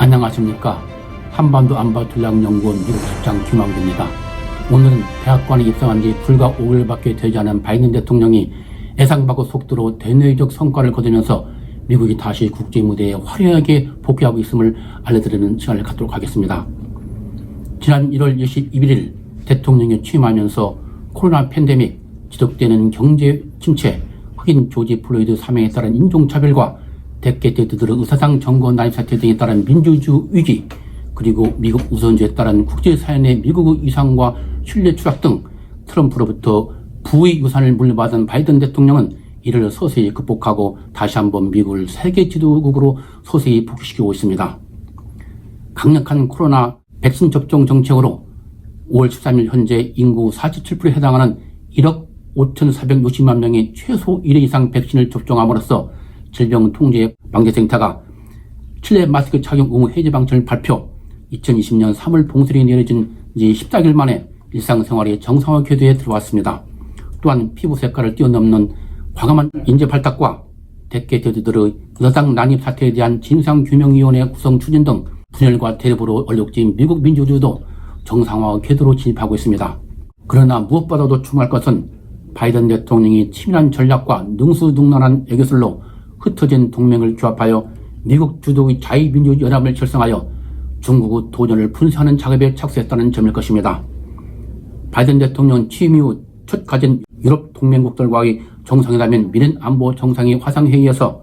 안녕하십니까. 한반도 안바둘락연구원 미국 실장 김왕규입니다. 오늘은 대학관에 입성한 지 불과 5일밖에 되지 않은 바이든 대통령이 예상밖의 속도로 대내적 성과를 거두면서 미국이 다시 국제 무대에 화려하게 복귀하고 있음을 알려드리는 시간을 갖도록 하겠습니다. 지난 1월 21일 대통령이 취임하면서 코로나 팬데믹, 지속되는 경제 침체, 흑인 조지 플로이드 사망에 따른 인종차별과 대개대들의 의사상 정권 난입 사태 등에 따른 민주주 위기, 그리고 미국 우선주에 따른 국제사회의 미국의 위상과 신뢰 추락 등 트럼프로부터 부의 유산을 물려받은 바이든 대통령은 이를 서서히 극복하고 다시 한번 미국을 세계 지도국으로 서서히 복귀시키고 있습니다. 강력한 코로나 백신 접종 정책으로 5월 13일 현재 인구 47%에 해당하는 1억 5,460만 명이 최소 1회 이상 백신을 접종함으로써 질병통제방재센터가 실내 마스크 착용 의무 해제 방침을 발표, 2020년 3월 봉쇄령이 내려진 지 14일 만에 일상생활이 정상화 궤도에 들어왔습니다. 또한 피부 색깔을 뛰어넘는 과감한 인재 발탁과 대개 대두들의 의사상 난입 사태에 대한 진상규명위원회 구성 추진 등 분열과 대립으로 얼룩진 미국 민주주의도 정상화 궤도로 진입하고 있습니다. 그러나 무엇보다도 중요할 것은 바이든 대통령이 치밀한 전략과 능수능란한 애교술로 흩어진 동맹을 조합하여 미국 주도의 자유민주연합을 결성하여 중국의 도전을 분쇄하는 작업에 착수했다는 점일 것입니다. 바이든 대통령 취임 이후 첫 가진 유럽 동맹국들과의 정상회담인 미넨 안보 정상회 화상회의에서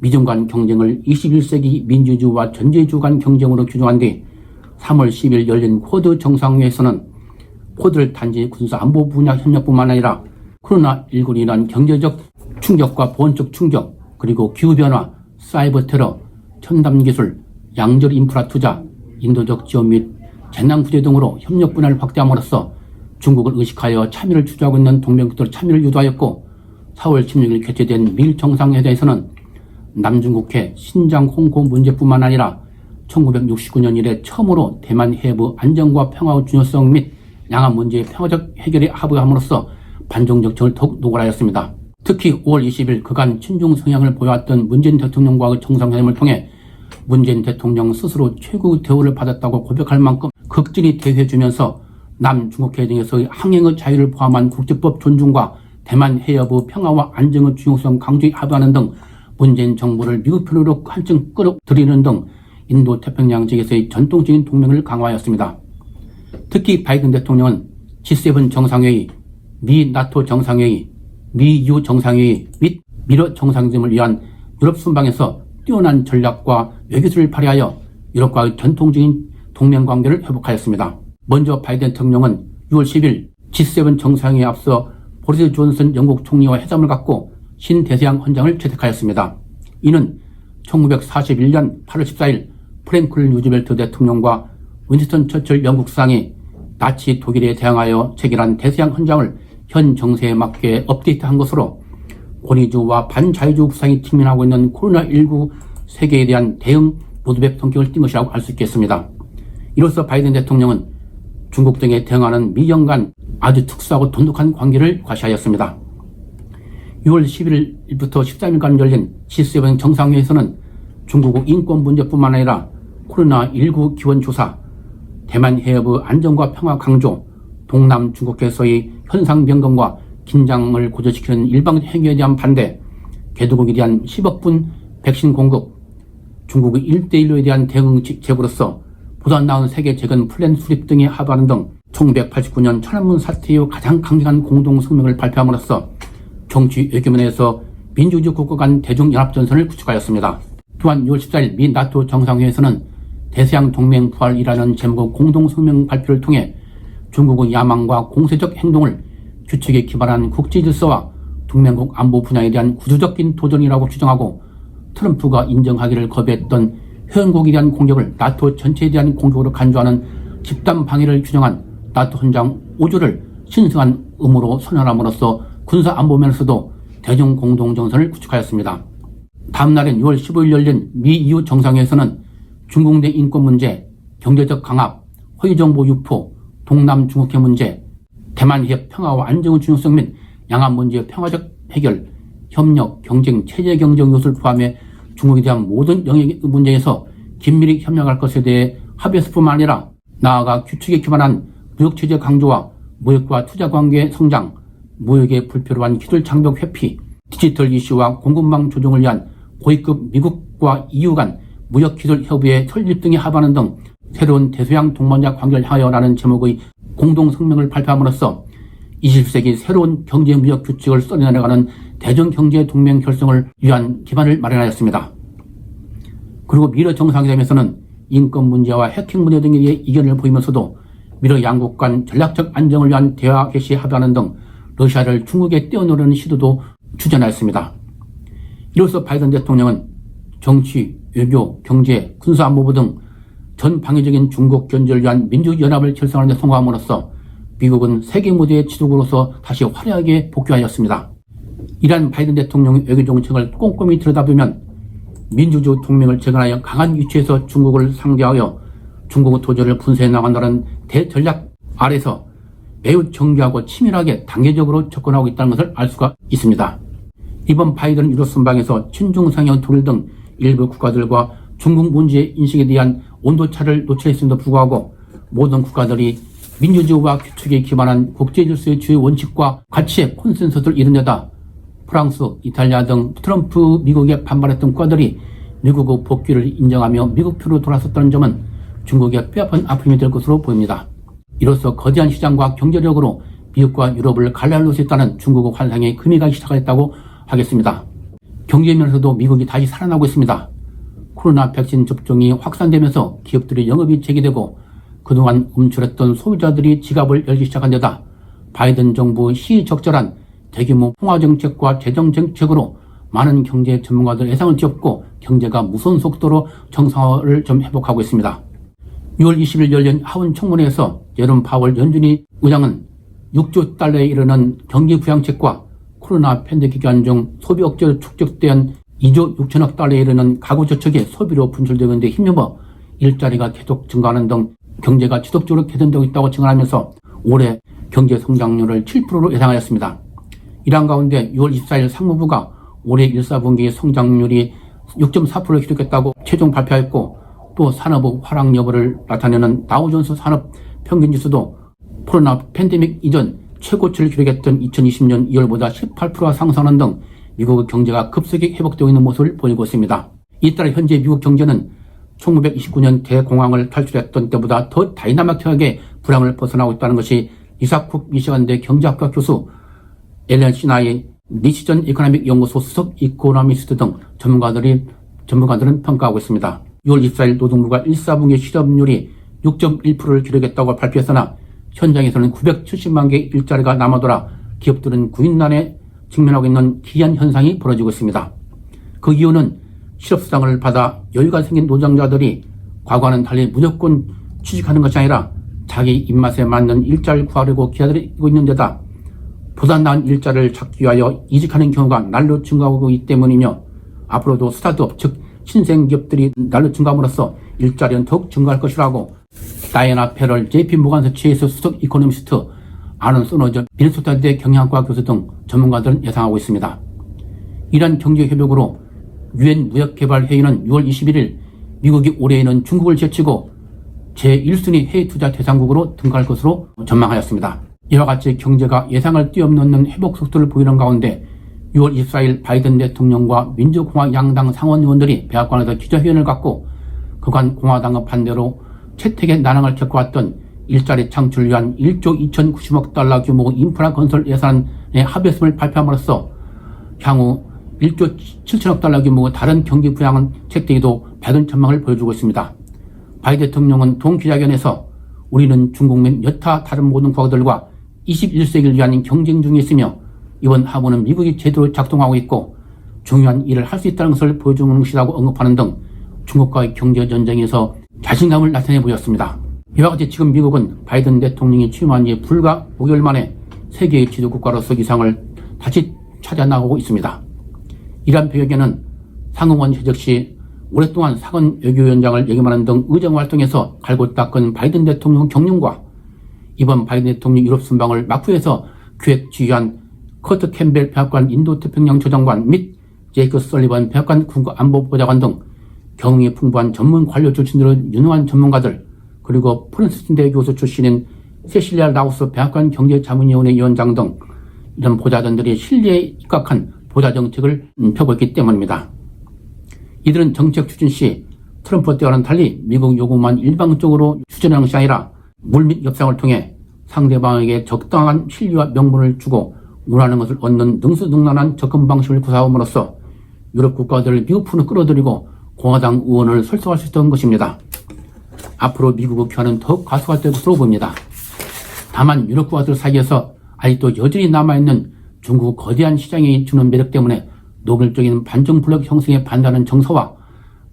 미중 간 경쟁을 21세기 민주주의와 전제주 간 경쟁으로 규정한 뒤 3월 10일 열린 쿼드 정상회에서는 쿼드를 단지 군사 안보 분야 협력뿐만 아니라 코로나19로 인한 경제적 충격과 보건적 충격, 그리고 기후변화, 사이버 테러, 첨단 기술, 양절 인프라 투자, 인도적 지원 및 재난 구제 등으로 협력 분야를 확대함으로써 중국을 의식하여 참여를 주저하고 있는 동맹국들 참여를 유도하였고 4월 16일 개최된 밀 정상회담에서는 남중국해 신장 홍콩 문제뿐만 아니라 1969년 이래 처음으로 대만 해부 안정과 평화의 중요성 및 양안 문제의 평화적 해결에 합의함으로써 반정적 정을 더욱 노골하였습니다. 특히 5월 20일 그간 친중 성향을 보여왔던 문재인 대통령과의 정상회담을 통해 문재인 대통령 스스로 최고의 대우를 받았다고 고백할 만큼 극진히 대해주면서 남중국해 등에서의 항행의 자유를 포함한 국제법 존중과 대만 해협의 평화와 안정의 중요성 강조에 합의하는 등 문재인 정부를 미국 편으로 한층 끌어들이는 등 인도 태평양 지역에서의 전통적인 동맹을 강화하였습니다. 특히 바이든 대통령은 G7 정상회의, 미 나토 정상회의, 미 유 정상회의 및 미러 정상회담을 위한 유럽 순방에서 뛰어난 전략과 외교술을 발휘하여 유럽과의 전통적인 동맹 관계를 회복하였습니다. 먼저 바이든 대통령은 6월 10일 G7 정상회의에 앞서 보리스 존슨 영국 총리와 회담을 갖고 신대서양 헌장을 채택하였습니다. 이는 1941년 8월 14일 프랭클 루즈벨트 대통령과 윈스턴 처칠 영국 수상이 나치 독일에 대항하여 체결한 대서양 헌장을 현 정세에 맞게 업데이트한 것으로 권위주와 반자유주의 구상이 직면하고 있는 코로나19 세계에 대한 대응 로드맵 성격을 띈 것이라고 할수 있겠습니다. 이로써 바이든 대통령은 중국 등에 대응하는 미영 간 아주 특수하고 돈독한 관계를 과시하였습니다. 6월 11일부터 13일간 열린 G7 정상회에서는 중국의 인권 문제뿐만 아니라 코로나19 기원 조사, 대만 해협의 안정과 평화 강조, 동남 중국해에서의 현상 변경과 긴장을 고조시키는 일방 행위에 대한 반대, 개도국에 대한 10억 분 백신 공급, 중국의 1대1로에 대한 대응 제고로서 보다 나은 세계 재건 플랜 수립 등에 합의하는 등 1989년 천안문 사태 이후 가장 강력한 공동 성명을 발표함으로써 정치 외교면에서 민주주의 국가 간 대중연합전선을 구축하였습니다. 또한 6월 14일 미 나토 정상회에서는 대서양 동맹 부활이라는 제목의 공동 성명 발표를 통해 중국의 야망과 공세적 행동을 규칙에 기반한 국제 질서와 동맹국 안보 분야에 대한 구조적인 도전이라고 규정하고 트럼프가 인정하기를 거부했던 회원국에 대한 공격을 나토 전체에 대한 공격으로 간주하는 집단 방해를 규정한 나토 헌장 5조를 신성한 의무로 선언함으로써 군사 안보 면에서도 대중 공동 정선을 구축하였습니다. 다음 날인 6월 15일 열린 미 EU 정상회에서는 중국 내 인권 문제, 경제적 강압, 허위정보 유포, 동남 중국해 문제, 대만 해협 평화와 안정의 중요성 및 양안 문제의 평화적 해결, 협력, 경쟁, 체제 경쟁 요소를 포함해 중국에 대한 모든 영역의 문제에서 긴밀히 협력할 것에 대해 합의했을 뿐만 아니라 나아가 규칙에 기반한 무역체제 강조와 무역과 투자 관계 성장, 무역에 불필요한 기술 장벽 회피, 디지털 이슈와 공급망 조정을 위한 고위급 미국과 EU 간 무역 기술 협의회 설립 등에 합의하는 등 새로운 대서양 동반자 관계를 향하여라는 제목의 공동 성명을 발표함으로써 21세기 새로운 경제 무역 규칙을 써내려가는 대중 경제 동맹 결성을 위한 기반을 마련하였습니다. 그리고 미러 정상회담에서는 인권 문제와 해킹 문제 등에 대해 이견을 보이면서도 미러 양국 간 전략적 안정을 위한 대화 개시에 합의하는 등 러시아를 중국에 떼어놓으려는 시도도 추진하였습니다. 이로써 바이든 대통령은 정치, 외교, 경제, 군사안보부 등 전 방위적인 중국 견제를 위한 민주연합을 결성하는 데 성공함으로써 미국은 세계 무대의 지도국으로서 다시 화려하게 복귀하였습니다. 이러한 바이든 대통령의 외교 정책을 꼼꼼히 들여다보면 민주주의 동맹을 재건하여 강한 위치에서 중국을 상대하여 중국의 도전을 분쇄해 나간다는 대전략 아래서 매우 정교하고 치밀하게 단계적으로 접근하고 있다는 것을 알 수가 있습니다. 이번 바이든 유럽 순방에서 친중 성향 독일 등 일부 국가들과 중국 문제 인식에 대한 온도차를 노출했음에도 불구하고 모든 국가들이 민주주의와 규칙에 기반한 국제질서의 주요 원칙과 가치의 콘센서스를 이룬 데다 프랑스, 이탈리아 등 트럼프 미국에 반발했던 국가들이 미국의 복귀를 인정하며 미국 표로 돌아섰다는 점은 중국의 뼈아픈 아픔이 될 것으로 보입니다. 이로써 거대한 시장과 경제력으로 미국과 유럽을 갈라놓을 수 있다는 중국의 환상에 금이 가기 시작했다고 하겠습니다. 경제 면에서도 미국이 다시 살아나고 있습니다. 코로나 백신 접종이 확산되면서 기업들의 영업이 재개되고 그동안 움츠렸던 소비자들이 지갑을 열기 시작한 데다 바이든 정부 시적절한 대규모 통화 정책과 재정 정책으로 많은 경제 전문가들 예상을 뒤엎고 경제가 무서운 속도로 정상화를 좀 회복하고 있습니다. 6월 20일 열린 하원 청문회에서 여름 파월 연준이 의장은 6조 달러에 이르는 경기 부양책과 코로나 팬데믹 기간 중 소비 억제로 축적된 2조 6천억 달러에 이르는 가구 저축이 소비로 분출되는 데 힘입어 일자리가 계속 증가하는 등 경제가 지속적으로 개선되고 있다고 증언하면서 올해 경제 성장률을 7%로 예상하였습니다. 이러한 가운데 6월 24일 상무부가 올해 1사분기 성장률이 6.4%를 기록했다고 최종 발표했고 또 산업의 화락 여부를 나타내는 다우존스 산업 평균지수도 코로나 팬데믹 이전 최고치를 기록했던 2020년 2월보다 18%가 상승하는 등 미국의 경제가 급속히 회복되고 있는 모습을 보이고 있습니다. 이 따라 현재 미국 경제는 1929년 대공황을 탈출했던 때보다 더 다이나믹하게 불황을 벗어나고 있다는 것이 이사쿡 미시간대 경제학과 교수 엘렌 시나이 니시전 이코노믹 연구소 수석 이코노미스트 등 전문가들이 전문가들은 평가하고 있습니다. 6월 24일 노동부가 1사분기 실업률이 6.1%를 기록했다고 발표했으나 현장에서는 970만 개의 일자리가 남아돌아 기업들은 구인난에 직면하고 있는 기이한 현상이 벌어지고 있습니다. 그 이유는 실업수당을 받아 여유가 생긴 노동자들이 과거와는 달리 무조건 취직하는 것이 아니라 자기 입맛에 맞는 일자리를 구하려고 기다리고 있는 데다 보다 나은 일자리를 찾기 위하여 이직하는 경우가 날로 증가하고 있기 때문이며 앞으로도 스타트업 즉 신생 기업들이 날로 증가함으로써 일자리는 더욱 증가할 것이라고 다이애나 페럴 JP 모간서 치에서 수석 이코노미스트 아는 소노저 미네소타대 경영학과 교수 등 전문가들은 예상하고 있습니다. 이러한 경제협력으로 유엔 무역개발회의는 6월 21일 미국이 올해에는 중국을 제치고 제1순위 해외 투자 대상국으로 등극할 것으로 전망하였습니다. 이와 같이 경제가 예상을 뛰어넘는 회복 속도를 보이는 가운데 6월 24일 바이든 대통령과 민주공화 양당 상원의원들이 백악관에서 기자회견을 갖고 그간 공화당의 반대로 채택의 난항을 겪어왔던 일자리 창출을 위한 1조 2,090억 달러 규모 인프라 건설 예산에 합의했음을 발표함으로써 향후 1조 7천억 달러 규모의 다른 경기 부양은 책대기도 밝은 전망을 보여주고 있습니다. 바이 대통령은 동기자견에서 우리는 중국 및 여타 다른 모든 국가들과 21세기를 위한 경쟁 중에 있으며 이번 하고는 미국이 제대로 작동하고 있고 중요한 일을 할 수 있다는 것을 보여주는 것이라고 언급하는 등 중국과의 경제 전쟁에서 자신감을 나타내 보였습니다. 이와 같이 지금 미국은 바이든 대통령이 취임한 지 불과 5개월 만에 세계의 지도국가로서 기상을 다시 찾아 나가고 있습니다. 이러한 배경에는 상응원 해적 시 오랫동안 사건 외교위원장을 역임하는 등 의정 활동에서 갈고 닦은 바이든 대통령 경륜과 이번 바이든 대통령 유럽 순방을 마쿠에서 기획 지휘한 커트 캠벨 백악관 인도태평양 조정관 및 제이크 설리번 백악관 국가안보보좌관 등 경험이 풍부한 전문 관료 출신으로 유능한 전문가들 그리고 프린스턴 대 교수 출신인 세실리아 라우스 백악관 경제자문위원회 위원장 등 이런 보좌관들이 신뢰에 입각한 보좌 정책을 음, 펴고 있기 때문입니다. 이들은 정책 추진 시 트럼프 때와는 달리 미국 요구만 일방적으로 추진하는 것이 아니라 물밑 협상을 통해 상대방에게 적당한 신뢰와 명분을 주고 원하는 것을 얻는 능수능란한 접근 방식을 구사함으로써 유럽 국가들을 미국 편으로 끌어들이고 공화당 의원을 설득할 수 있던 것입니다. 앞으로 미국 국회와는 더욱 가속화될 것으로 보입니다. 다만 유럽 국가들 사이에서 아직도 여전히 남아있는 중국 거대한 시장이 주는 매력 때문에 노골적인 반정 블록 형성에 반대하는 정서와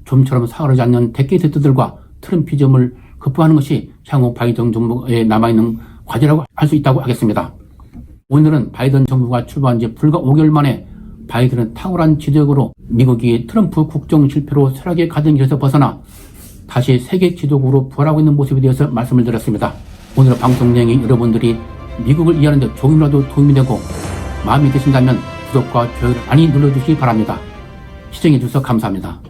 좀처럼 사그러지 않는 데키세트들과 트럼피즘을 극복하는 것이 향후 바이든 정부에 남아있는 과제라고 할 수 있다고 하겠습니다. 오늘은 바이든 정부가 출범한 지 불과 5개월 만에 바이든은 탁월한 지도력으로 미국이 트럼프 국정 실패로 쇠락에 가던 길에서 벗어나 다시 세계 지도국으로 부활하고 있는 모습에 대해서 말씀을 드렸습니다. 오늘 방송 내용이 여러분들이 미국을 이해하는 데 조금이라도 도움이 되고 마음이 드신다면 구독과 좋아요를 많이 눌러주시기 바랍니다. 시청해주셔서 감사합니다.